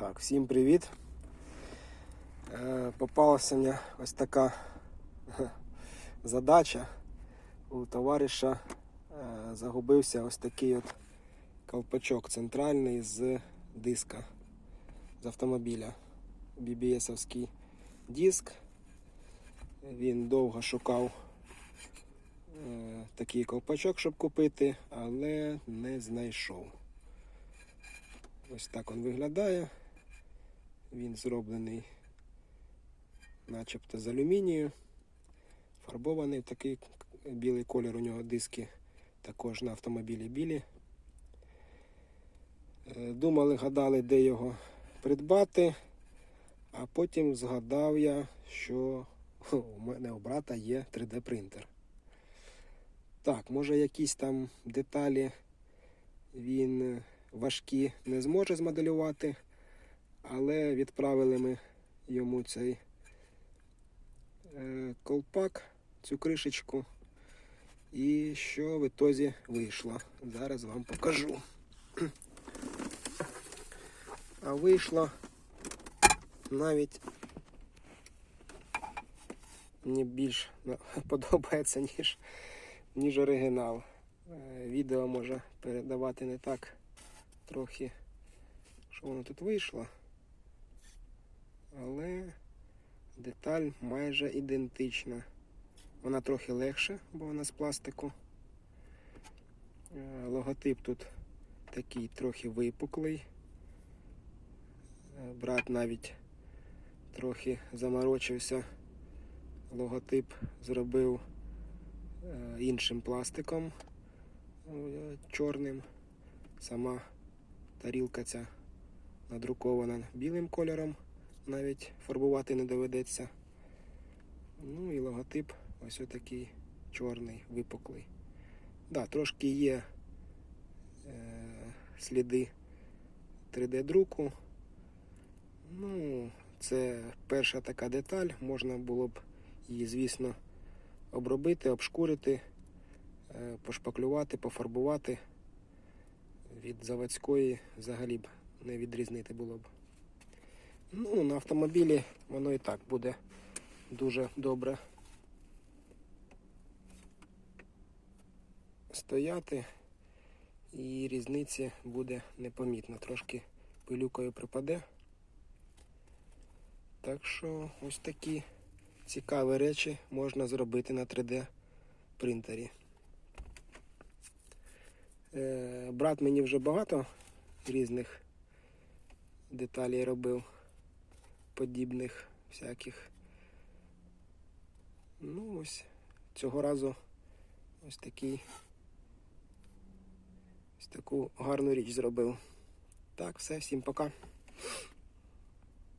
Так, всім привіт. Е, попалася мені ось така задача. У товариша е, загубився ось такий от колпачок центральний з диска з автомобіля. BBS-овський диск. Він довго шукав е, такий колпачок, щоб купити, але не знайшов. Ось так він виглядає. Він зроблений начебто з алюмінію. Фарбований такий білий колір у нього диски також на автомобілі білі. Е, Думали, гадали, де його придбати, а потім згадав я, що у мене у брата є 3D принтер. Так, може якісь там деталі він важкі не зможе змоделювати, але відправили ми йому цей е, колпак, цю кришечку. І що в ітозі вийшло. Зараз вам покажу. А вийшло навіть мені більш ну, подобається, ніж, ніж оригінал. Е, Відео може передавати не так трохи, що воно тут вийшло. Але деталь майже ідентична. Вона трохи легша, бо вона з пластику. Е, Логотип тут такий трохи випуклий. Е, Брат навіть трохи заморочився. Логотип зробив е, іншим пластиком чорним. Сама тарілка ця надрукована білим кольором, навіть фарбувати не доведеться. Ну і логотип ось отакий чорний, випуклий. Да, трошки є е, сліди 3D-друку. Ну, це перша така деталь, можна було б її, звісно, обробити, обшкурити, е, пошпаклювати, пофарбувати. Від заводської взагалі б не відрізнити було б. Ну, на автомобілі воно і так буде дуже добре стояти, і різниці буде непомітно. Трошки пилюкою припаде. Так що ось такі цікаві речі можна зробити на 3D принтері. Е, Брат мені вже багато різних деталей робив, подібних всяких. Ну ось цього разу ось такий ось таку гарну річ зробив. Так, все, всім пока.